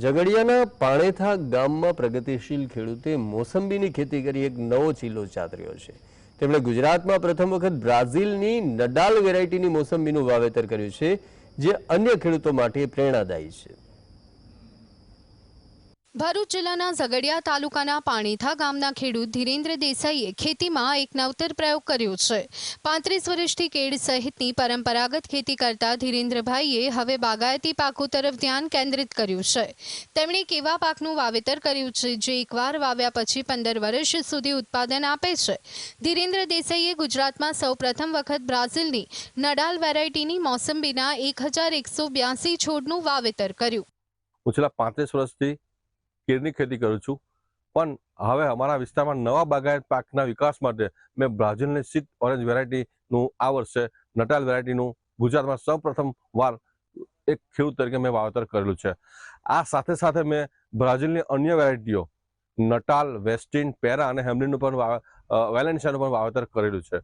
ઝઘડિયાના પાણેથા ગામમાં પ્રગતિશીલ ખેડૂતે મોસંબીની ખેતી કરી એક નવો ચીલો ચાતર્યો છે. તેમણે ગુજરાતમાં પ્રથમ વખત બ્રાઝિલની નડાલ વેરાયટીની મોસંબીનું વાવેતર કર્યું છે, જે અન્ય ખેડૂતો માટે પ્રેરણાદાયી છે. ભરૂચ જિલ્લાના ઝઘડિયા તાલુકાના પાણીથા ગામના ખેડૂત ધીરેન્દ્ર દેસાઈએ ખેતીમાં એક નવતર પ્રયોગ કર્યો છે. પાંત્રીસ વર્ષથી કેળ સહિતની પરંપરાગત ખેતી કરતા ધીરેન્દ્રભાઈએ હવે બાગાયતી પાકો તરફ ધ્યાન કેન્દ્રિત કર્યું છે. તેમણે કેવા પાકનું વાવેતર કર્યું છે, જે એકવાર વાવ્યા પછી પંદર વર્ષ સુધી ઉત્પાદન આપે છે? ધીરેન્દ્ર દેસાઈએ ગુજરાતમાં સૌપ્રથમ વખત બ્રાઝિલની નડાલ વેરાયટીની મોસંબીના એક હજાર એકસો બ્યાસી છોડનું વાવેતર કર્યું. પાંત્રીસ વર્ષથી કેળની ખેતી કરું છું. પણ હવે અમારા વિસ્તારમાં નવા બાગાયત પાકના વિકાસ માટે મેં બ્રાઝિલની સીટ ઓરેન્જ વેરાયટીનું આ વર્ષે નટાલ વેરાયટીનું ગુજરાતમાં સૌપ્રથમ વાર એક ખેડૂત તરીકે મેં વાવેતર કરેલું છે. આ સાથે સાથે મેં બ્રાઝિલની અન્ય વેરાયટીઓ, નટાલ, વેસ્ટિન, પેરા અને હેમલિનનું પણ વેલેન્શિયાનું પણ વાવેતર કરેલું છે.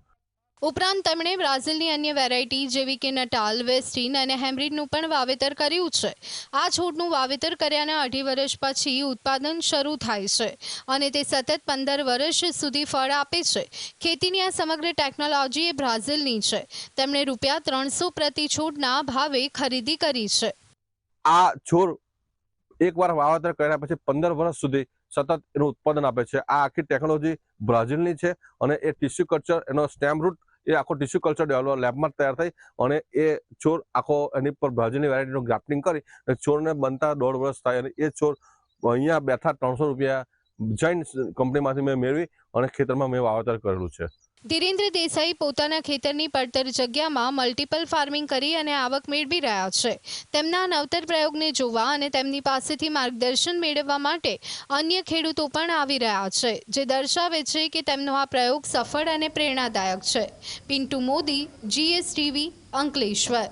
ઉપરાંત તેમણે બ્રાઝિલની અન્ય વેરાયટી જેવી કે નટાલ વેસ્ટીન અને હેમ્બ્રિડનું પણ વાવેતર કર્યું છે. આ છોડનું વાવેતર કર્યાના અઢી વર્ષ પછી ઉત્પાદન શરૂ થાય છે અને તે સતત પંદર વર્ષ સુધી ફળ આપે છે. ખેતીની આ સમગ્ર ટેકનોલોજી એ બ્રાઝિલની છે. તેમણે રૂપિયા ત્રણસો પ્રતિ છોડના ભાવે ખરીદી કરી છે. આ છોડ એકવાર વાવેતર કર્યા પછી પંદર વર્ષ સુધી સતત એનું ઉત્પાદન આપે છે. આ આખી ટેકનોલોજી બ્રાઝિલની છે અને એ ટિશ્યુ કલ્ચર એનો સ્ટેમ રૂટ એ આખો ટિશ્યુ કલ્ચર ડેવલપ લેબમાં તૈયાર થઈ અને એ છોડ આખો એની પર ભાજીની વેરાયટીનું ગ્રાફ્ટિંગ કરી અને છોડને બનતા દોઢ વર્ષ થાય અને એ છોડ અહીંયા બેઠા ત્રણસો રૂપિયા જૈન કંપનીમાંથી મેં મેળવી અને ખેતરમાં મેં વાવેતર કરેલું છે. ધીરેન્દ્ર દેસાઈ પોતાના ખેતરની પડતર જગ્યામાં મલ્ટિપલ ફાર્મિંગ કરી અને આવક મેળવી રહ્યા છે. તેમના નવતર પ્રયોગને જોવા અને તેમની પાસેથી માર્ગદર્શન મેળવવા માટે અન્ય ખેડૂતો પણ આવી રહ્યા છે, જે દર્શાવે છે કે તેમનો આ પ્રયોગ સફળ અને પ્રેરણાદાયક છે. પિન્ટુ મોદી જીએસટીવી અંકલેશ્વર.